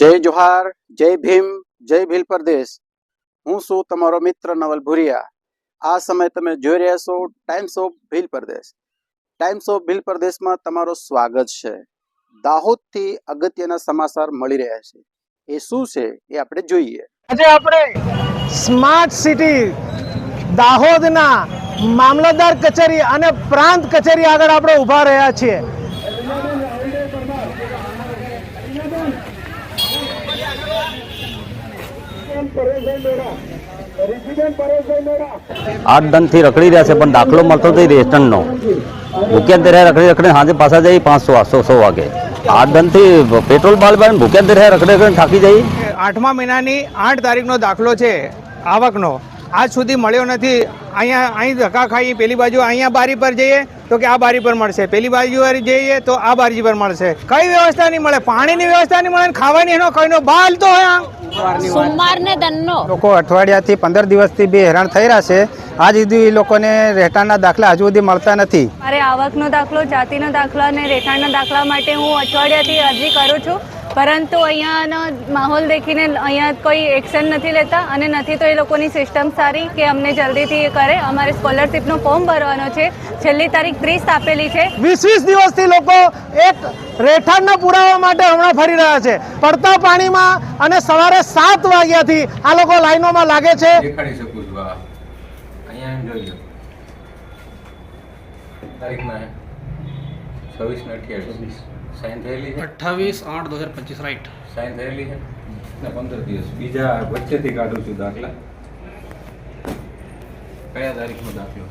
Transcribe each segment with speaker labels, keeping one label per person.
Speaker 1: જય જોહાર, જય ભીમ, જય ભીલ પ્રદેશ હું છું તમારો મિત્ર નવલ ભુરિયા. આ સમય તમે જોઈ રહ્યા છો times of Bhil Pradesh times of Bhil પ્રદેશમાં તમારું સ્વાગત છે. દાહોદથી અગત્યના સમાચાર મળી રહ્યા છે. એ શું છે એ આપણે જોઈએ.
Speaker 2: આજે આપણે સ્માર્ટ સિટી દાહોદના મામલતદાર કચેરી અને પ્રાંત કચેરી આગળ આપણે ઊભા રહ્યા છીએ.
Speaker 3: આઠ દંડથી રખડી રહ્યા છે પણ દાખલો મળતો નથી રેસ્ટનનો ભૂખ્યા દરિયા રખડી રખડી સાંજે પાછા જઈ પાંચસો આઠસો સો વાગે. આઠ દંડથી પેટ્રોલ બાલ બાળ ભૂખ્યા દરિયા રખડી રખડી થાકી જઈ.
Speaker 2: આઠમા મહિનાની આઠ તારીખનો દાખલો છે આવકનો. આજ સુધી મળ્યો નથી. અહીંયા અહીં ધક્કા ખાઈ પેલી બાજુ અહીંયા બારી પર જઈએ તો કે આ બારી પર મળશે. પેલી બાજુ જઈએ તો આ બારી પર મળશે. કઈ વ્યવસ્થા નહીં મળે? પાણીની વ્યવસ્થા નહીં મળે ખાવાની એનો કઈનો બાલ તો હોય
Speaker 4: દનનો.
Speaker 5: લોકો અઠવાડિયાથી પંદર દિવસથી બી હેરાન થઈ રહ્યા છે. આજ સુધી એ લોકોને રહેઠાણના દાખલા હજુ સુધી મળતા નથી.
Speaker 4: મારે આવકનો દાખલો જાતિનો દાખલો અને રહેઠાણના દાખલા માટે હું અઠવાડિયાથી અરજી કરું છું. પરંતુ અહીંયાનો માહોલ દેખીને અહીંયા કોઈ એક્શન નથી લેતા અને નથી તો એ લોકોની સિસ્ટમ સારી કે અમને જલ્દીથી એ કરે. અમારે સ્કોલરશીપનું ફોર્મ ભરવાનો છે. છેલ્લી તારીખ ત્રીસ આપેલી છે.
Speaker 2: વીસ વીસ દિવસથી લોકો એક રહેઠાણના પુરાવા માટે હમણાં ફરી રહ્યા છે. પડતા પાણીમાં અને સવારે સાત વાગ્યાથી આ લોકો લાઈનોમાં લાગે છે.
Speaker 6: દેખાડી શકું છું આ. અહીંયા એમ જોઈ લો તારીખમાં છવ્વીસ ને અઠ્યાવીસ. સાઈન થયેલી છે
Speaker 7: અઠ્ઠાવીસ આઠ દો હજાર પચીસ રાઈટ
Speaker 6: સાઈન થયેલી છે ને પંદર દિવસ બીજા વચ્ચેથી કાઢું છું દાખલા કયા તારીખનો દાખલો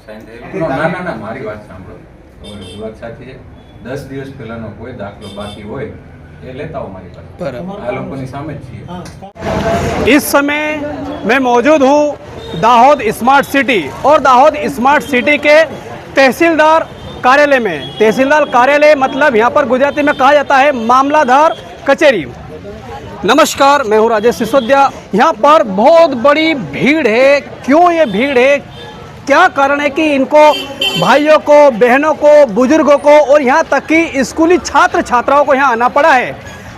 Speaker 6: સાઈન થયેલી ના ના ના મારી વાત સાંભળો તમારી વાત સાચી છે દસ દિવસ પહેલાનો કોઈ દાખલો બાકી હોય એ લેતા આવો મારી પાસે
Speaker 7: બરાબર
Speaker 6: આ લોકોની સામે જ છીએ
Speaker 2: इस समय मैं मौजूद हूँ दाहोद स्मार्ट सिटी और दाहोद स्मार्ट सिटी के तहसीलदार कार्यालय में। तहसीलदार कार्यालय मतलब यहाँ पर गुजराती में कहा जाता है मामलाधार कचेरी। नमस्कार, मैं हूँ राजेश सिसोदिया। यहाँ पर बहुत बड़ी भीड़ है। क्यों ये भीड़ है? क्या कारण है कि इनको भाइयों को, बहनों को, बुज़ुर्गों को और यहाँ तक कि स्कूली छात्र छात्राओं को यहाँ आना पड़ा है?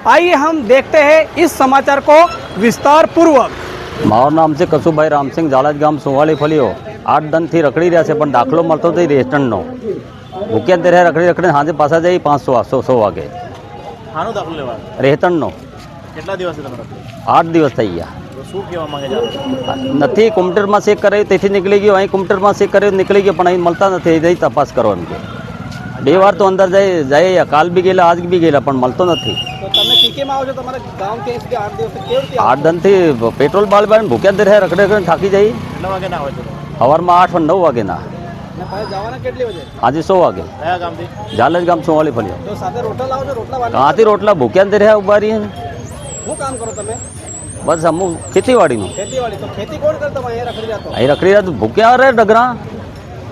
Speaker 2: आइए हम देखते हैं इस समाचार को विस्तार पूर्वक
Speaker 3: મારું નામ છે કસુભાઈ રામસિંહ ઝાલાજ ગામ સુવાળી ફળીઓ આઠ દંડથી રખડી રહ્યા છે પણ દાખલો મળતો નથી રેસ્ટનનો ભૂખ્યા તે રખડી રખડી સાંજે પાછા જઈ પાંચસો સો સો વાગે.
Speaker 8: આનો દાખલો લેવા
Speaker 3: રેહતણનો
Speaker 8: કેટલા દિવસ
Speaker 3: આઠ દિવસ થઈ ગયા.
Speaker 8: શું કહેવા માંગે છે
Speaker 3: નથી કોમ્પ્યુટરમાં ચેક કરાયું તેથી નીકળી ગયો. અહીં કોમ્પ્યુટરમાં ચેક કર્યું નીકળી ગયો પણ અહીં મળતા નથી. જઈ તપાસ કરો એમ કે. બે વાર તો અંદર જઈ જઈએ કાલ બી ગયેલા આજ બી ગયેલા પણ મળતો નથી.
Speaker 2: તો તમે ટીકેમાં આવો છો? તમારા ગામ કે આઠ દિવસ કેવી રીતે
Speaker 3: આઠ દંડથી પેટ્રોલ બાળ બાળ ભૂખ્યા તે રહ્યા રખડે રખડીને થાકી જઈ
Speaker 8: કેટલા વાગે ના હોય તો?
Speaker 3: સવારમાં આઠ નવ વાગેના.
Speaker 2: જવાના કેટલી વાગે?
Speaker 3: આજે સો વાગે.
Speaker 8: કયા ગામથી?
Speaker 3: જાલજ ગામ સુવાળી ફળ્યો
Speaker 2: તો સાથે રોટલા લાવો છો? રોટલા
Speaker 3: કાંથી રોટલા? ભૂખ્યા તે રહ્યા ઊભા રહીએ
Speaker 2: શું કામ કરો તમે?
Speaker 3: બસ અમુક ખેતીવાડીનું.
Speaker 2: ખેતીવાડી? તો ખેતી કોણ કરે તમે અહીંયા રખડી જતો
Speaker 3: અહીં રખડી રહ્યા તો ભૂખ્યા રહે ડગરા.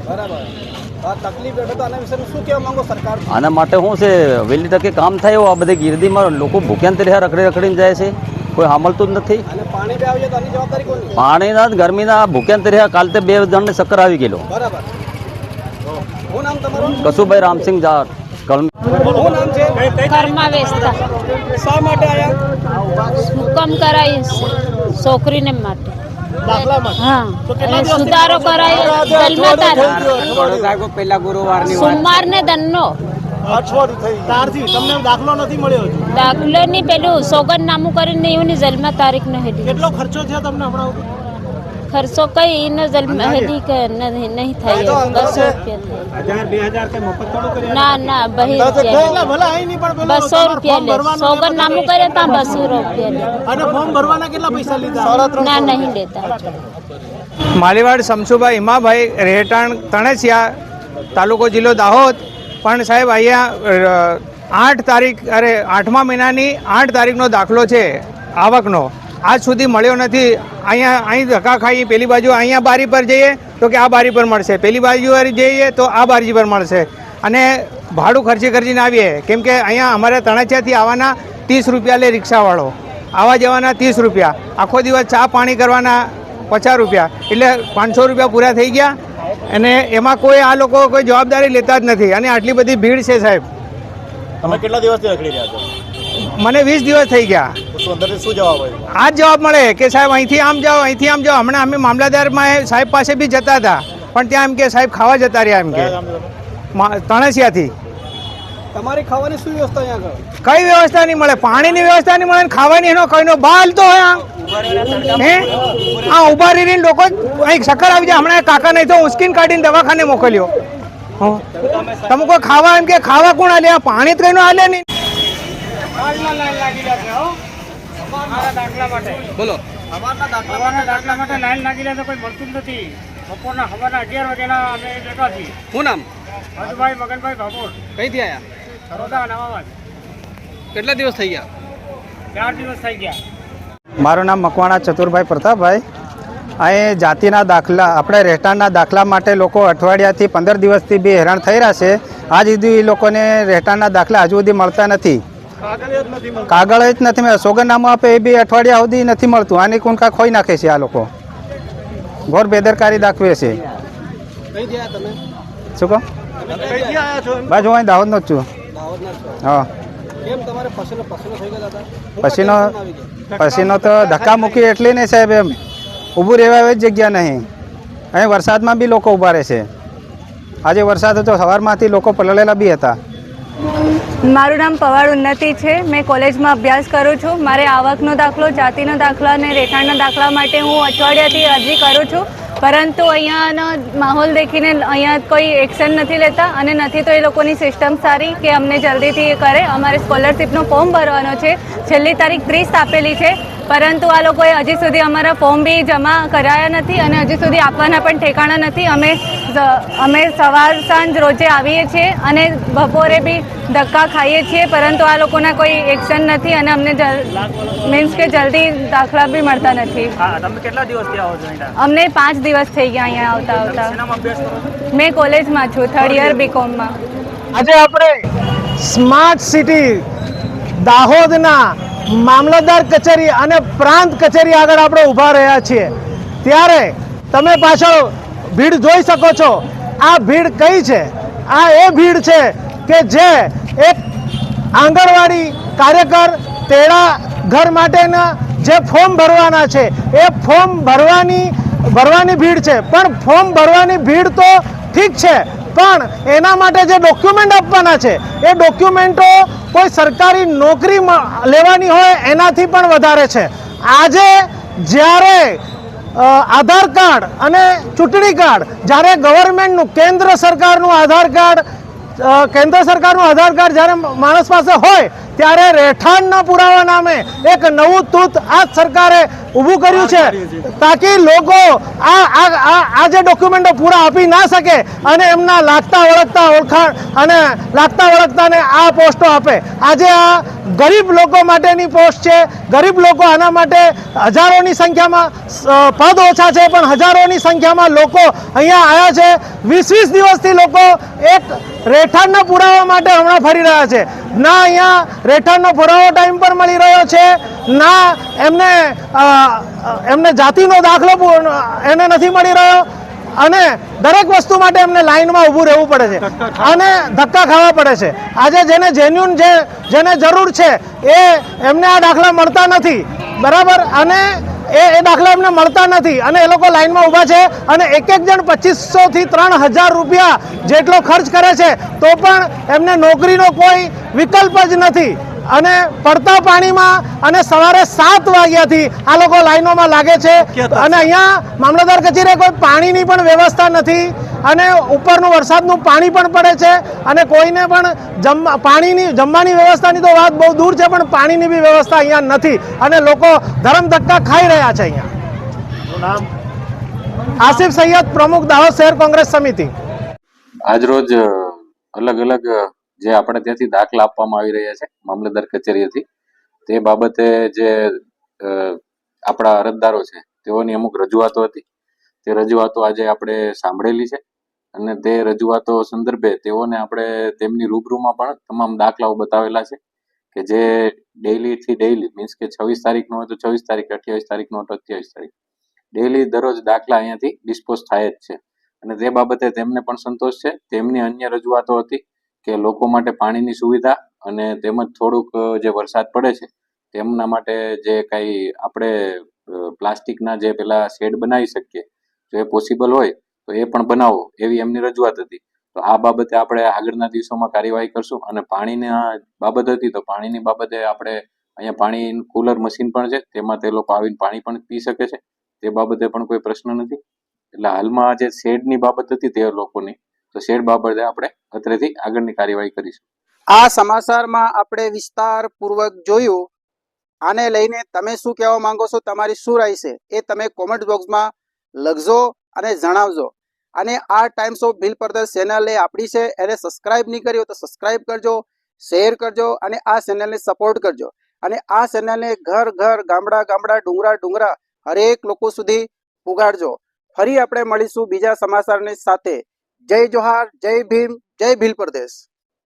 Speaker 2: આના વિશે શું કહેવા માંગો સરકાર?
Speaker 3: આના માટે શું છે વહેલી તકે કામ થાય એવું આ બધી ગીરદીમાં લોકો ભૂખ્યા રહ્યા રખડી રખડીને જાય છે. કોઈ સાંભળતું જ નથી. પાણીના જ ગરમીના ભૂખ્યા તે રહ્યા કાલ તે બે જણને ચક્કર આવી ગયેલો.
Speaker 2: બરાબર. શું નામ તમારું?
Speaker 3: કસુભાઈ રામસિંહ જા કલમ
Speaker 2: શું માટે આયા?
Speaker 4: હુકમ છોકરીને માટે. હા. સુધારો કરાયો જન્મ તારીખ. સોમવાર ને દનનો
Speaker 8: દાખલો નથી મળ્યો
Speaker 4: દાખલો ની પેલું સોગન નામું કરીને એવું ની જન્મ તારીખ ન
Speaker 8: કેટલો ખર્ચો થયો તમને હમણાં?
Speaker 4: ખર્ચો કઈ નજર હેડી કે નહીં નહીં થાય બસો રૂપિયા ના ના બહી બસો રૂપિયા લે સોગન નામું કરે ત્યાં બસો રૂપિયા લે
Speaker 8: અને ફોર્મ ભરવાના કેટલા પૈસા લીધા?
Speaker 4: ના નહીં લેતા.
Speaker 2: માલીવાડ શમશુભાઈ હિમાભાઈ રહેઠાણ તણેસિયા તાલુકો જિલ્લો દાહોદ. પણ સાહેબ અહીંયા આઠ તારીખ અરે આઠમા મહિનાની આઠ તારીખનો દાખલો છે આવકનો. આજ સુધી મળ્યો નથી. અહીંયા અહીં ધક્કા ખાઈ પેલી બાજુ અહીંયા બારી પર જઈએ તો કે આ બારી પર મળશે. પેલી બાજુ જઈએ તો આ બારી પર મળશે. અને ભાડું ખર્ચી ખર્ચીને આવીએ. કેમ કે અહીંયા અમારે તણેચિયાથી આવવાના ત્રીસ રૂપિયા લે રિક્ષાવાળો. આવવા જવાના ત્રીસ રૂપિયા. આખો દિવસ ચા પાણી કરવાના પચાસ રૂપિયા. એટલે પાંચસો રૂપિયા પૂરા થઈ ગયા. અને એમાં કોઈ આ લોકો કોઈ જવાબદારી લેતા જ નથી. અને આટલી બધી ભીડ છે સાહેબ.
Speaker 9: તમે કેટલા દિવસથી રખડી રહ્યા છો?
Speaker 10: મને વીસ દિવસ થઈ ગયા. આ જ જવાબ મળે કે સાહેબ અહીંથી આમ જાઓ અહીંથી આમ જાઓ. હમણાં અમે મામલતદારમાં સાહેબ પાસે બી જતા હતા. પણ ત્યાં એમ કે સાહેબ ખાવા જતા રહ્યા એમ કે. તણેસિયાથી.
Speaker 7: તમારી ખાવાની શું વ્યવસ્થા અહીંયા
Speaker 10: કઈ વ્યવસ્થા નહીં મળે? પાણીની વ્યવસ્થા નહીં મળે ખાવાની એનો કઈનો બાલ તો. હે? આ ઊભા રહીને લોકો અહીં સકર આવી જાય. હમણાં કાકા નહીં તો ઉસ્કીન કાઢીને દવાખાને મોકલ્યો. તમે કોઈ ખાવા એમ કે ખાવા કોણ આલે પાણી તો કઈનું આલ્યા નહીં.
Speaker 7: બોલો.
Speaker 11: સવારના દાખલા માટે લાઈન લાગી લે તો કોઈ મળતું નથી. બપોરના સવારના અગિયાર વાગ્યાના અમે બેઠા છીએ.
Speaker 7: શું નામ?
Speaker 11: હજુભાઈ મગનભાઈ ભાભોર.
Speaker 7: કઈથી આવ્યા
Speaker 11: સરોદા નવાબાદ
Speaker 7: કેટલા દિવસ થઈ ગયા?
Speaker 11: ચાર દિવસ થઈ ગયા.
Speaker 5: મારું નામ મકવાણા ચતુરભાઈ પ્રતાપભાઈ. અહીં જાતિના દાખલા આપણે રહેઠાણના દાખલા માટે લોકો અઠવાડિયાથી પંદર દિવસથી બી હેરાન થઈ રહ્યા છે. આજ સુધી એ લોકોને રહેઠાણના દાખલા હજુ સુધી મળતા નથી. કાગળ જ નથી મળે સોગંદનામું આપે એ બી અઠવાડિયા સુધી નથી મળતું. આની કુંકા ખોઈ નાખે છે આ લોકો? ઘોર બેદરકારી દાખવે છે. શું કહો? બસ હું દાહોદનો જ છું. હા.
Speaker 7: પછીનો
Speaker 5: પછીનો તો ધક્કા મૂકી એટલી નહીં સાહેબ એમ. ઊભું રહેવા એવી જ જગ્યા નહીં. અહીં વરસાદમાં બી લોકો ઊભા રહે છે. આજે વરસાદ હતો, સવારમાંથી લોકો પલળેલા બી હતા.
Speaker 12: મારું નામ પવાડ ઉન્નતિ છે. મેં કોલેજમાં અભ્યાસ કરું છું. મારે આવકનો દાખલો, જાતિનો દાખલો અને રહેઠાણના દાખલા માટે હું અઠવાડિયાથી અરજી કરું છું. પરંતુ અહીંયાનો માહોલ દેખીને અહીંયા કોઈ એક્શન નથી લેતા અને નથી તો એ લોકોની સિસ્ટમ સારી કે અમને જલ્દીથી એ કરે. અમારે સ્કોલરશીપનો ફોર્મ ભરવાનો છે. છેલ્લી તારીખ ત્રીસ આપેલી છે. પરંતુ આ લોકોએ હજી સુધી અમારા ફોર્મ બી જમા કરાયા નથી અને હજી સુધી આપવાના પણ ઠેકાણા નથી. અમે અમે સવાર સાંજ રોજે આવીએ છીએ અને બપોરે બી ધક્કા ખાઈએ છીએ પરંતુ આ લોકોના કોઈ એક્શન નથી અને અમને મીન્સ કે જલ્દી દાખલા બી મળતા નથી.
Speaker 11: કેટલા દિવસથી આવો છો અહીંયા?
Speaker 12: અમને પાંચ દિવસ થઈ ગયા અહીંયા આવતા આવતા. મેં કોલેજમાં છું થર્ડ યર બીકોમમાં
Speaker 10: આજે આપણે સ્માર્ટ સિટી દાહોદના મામલતદાર કચેરી અને પ્રાંત કચેરી આગળ આપણે ઊભા રહ્યા છીએ. ત્યારે તમે પાછળ ભીડ જોઈ શકો છો. આ ભીડ કઈ છે? આ એ ભીડ છે કે જે એક આંગણવાડી કાર્યકર તેડા ઘર માટેના જે ફોર્મ ભરવાના છે. એ ફોર્મ ભરવાની ભરવાની ભીડ છે. પણ ફોર્મ ભરવાની ભીડ તો ઠીક છે, પણ એના માટે જે ડોક્યુમેન્ટ આપવાના છે, એ ડોક્યુમેન્ટો કોઈ સરકારી નોકરી લેવાની હોય એનાથી પણ વધારે છે. આજે જ્યારે આધાર કાર્ડ અને ચૂંટણી કાર્ડ. જ્યારે ગવર્મેન્ટનું કેન્દ્ર સરકારનું આધાર કાર્ડ કેન્દ્ર સરકારનું આધાર કાર્ડ જ્યારે માણસ પાસે હોય ત્યારે રહેઠાણના પુરાવા નામે એક નવું તૂત આ સરકારે ઊભું કર્યું છે તાકી લોકો આ આ જે ડોક્યુમેન્ટો પૂરા આપી ના શકે અને એમના લાગતા વળગતા ઓળખાણ અને લાગતા વળગતાને આ પોસ્ટો આપે. આજે આ ગરીબ લોકો માટેની પોસ્ટ છે. ગરીબ લોકો આના માટે હજારોની સંખ્યામાં પદ ઓછા છે પણ હજારોની સંખ્યામાં લોકો અહીંયા આવ્યા છે. વીસ વીસ દિવસથી લોકો એક રહેઠાણના પુરાવા માટે હમણાં ફરી રહ્યા છે. ના અહીંયા રહેઠાણનો પુરાવો ટાઈમ પર મળી રહ્યો છે. ના એમને એમને જાતિનો દાખલો એને નથી મળી રહ્યો. અને દરેક વસ્તુ માટે એમને લાઈનમાં ઊભું રહેવું પડે છે. અને ધક્કા ખાવા પડે છે. આજે જેને જેન્યુન જે જેને જરૂર છે એ એમને આ દાખલા મળતા નથી. બરાબર? અને એ એ દાખલા એમને મળતા નથી. અને એ લોકો લાઇનમાં ઊભા છે અને એક એક જણ પચીસો થી ત્રણ હજાર રૂપિયા જેટલો ખર્ચ કરે છે. તો પણ એમને નોકરીનો કોઈ વિકલ્પ જ નથી. અને પડતા પાણીમાં અને સવારે સાત વાગ્યાથી આ લોકો લાઈનોમાં લાગે છે. અને અહીંયા મામલતદાર કચેરીએ કોઈ પાણીની પણ વ્યવસ્થા નથી અને ઉપરનું વરસાદનું પાણી પણ પડે છે અને કોઈને પણ જમવા પાણીની જમવાની વ્યવસ્થાની તો વાત બહુ દૂર છે પણ પાણીની બી વ્યવસ્થા અહીંયા નથી અને લોકો ધરમ ધક્કા ખાઈ રહ્યા છે અહીંયા. આસિફ સૈયદ પ્રમુખ દાહોદ શહેર કોંગ્રેસ સમિતિ.
Speaker 6: આજરોજ અલગ અલગ જે આપણે ત્યાંથી દાખલા આપવામાં આવી રહ્યા છે મામલતદાર કચેરીએથી. તે બાબતે જે આપણા અરજદારો છે, તેઓની અમુક રજૂઆતો હતી. તે રજૂઆતો આજે આપણે સાંભળેલી છે અને તે રજૂઆતો સંદર્ભે તેઓને આપણે તેમની રૂબરૂમાં પણ તમામ દાખલાઓ બતાવેલા છે કે જે ડેઈલી થી ડેઈલી મીન્સ કે છવ્વીસ તારીખનો હોય તો છવ્વીસ તારીખ, અઠ્યાવીસ તારીખનો હોય તો અઠ્યાવીસ તારીખ. ડેઈલી દરરોજ દાખલા અહીંયાથી ડિસ્પોઝ થાય જ છે. અને તે બાબતે તેમને પણ સંતોષ છે. તેમની અન્ય રજૂઆતો હતી કે લોકો માટે પાણીની સુવિધા અને તેમજ થોડુંક જે વરસાદ પડે છે, તેમના માટે જે કાંઈ આપણે પ્લાસ્ટિકના જે પેલા શેડ બનાવી શકીએ, જો એ પોસિબલ હોય, તો એ પણ બનાવો, એવી એમની રજૂઆત હતી. તો આ બાબતે આપણે આગળના દિવસોમાં કાર્યવાહી કરશું અને પાણીના બાબત હતી તો પાણીની બાબતે આપણે અહીંયા પાણી કુલર મશીન પણ છે, તેમાં તે લોકો આવીને પાણી પણ પી શકે છે. તે બાબતે પણ કોઈ પ્રશ્ન નથી. એટલે હાલમાં જે શેડની બાબત હતી તે લોકોની તો શેડ બાબતે આપણે અત્રેથી આગળની કાર્યવાહી કરીશું.
Speaker 1: આ સમાચારમાં આપણે વિસ્તારપૂર્વક જોયું. આને લઈને તમે શું કહેવા માંગો છો, તમારી શું રાય છે, એ તમે કોમેન્ટ બોક્સમાં લખજો અને જણાવજો. અને આ ટાઈમ્સ ઓફ ભીલ પરદર ચેનલ એ આપણી છે, એને સબસ્ક્રાઇબ નહીં કર્યો તો સબસ્ક્રાઇબ કરજો શેર કરજો અને આ ચેનલને સપોર્ટ કરજો. અને આ ચેનલને ઘર ઘર, ગામડા ગામડા, ડુંગરા ડુંગરા, હરેક લોકો સુધી પુગાડજો. ફરી આપણે મળીશું બીજા સમાચારની સાથે. જય જોહાર જય ભીમ જય ભીલ પ્રદેશ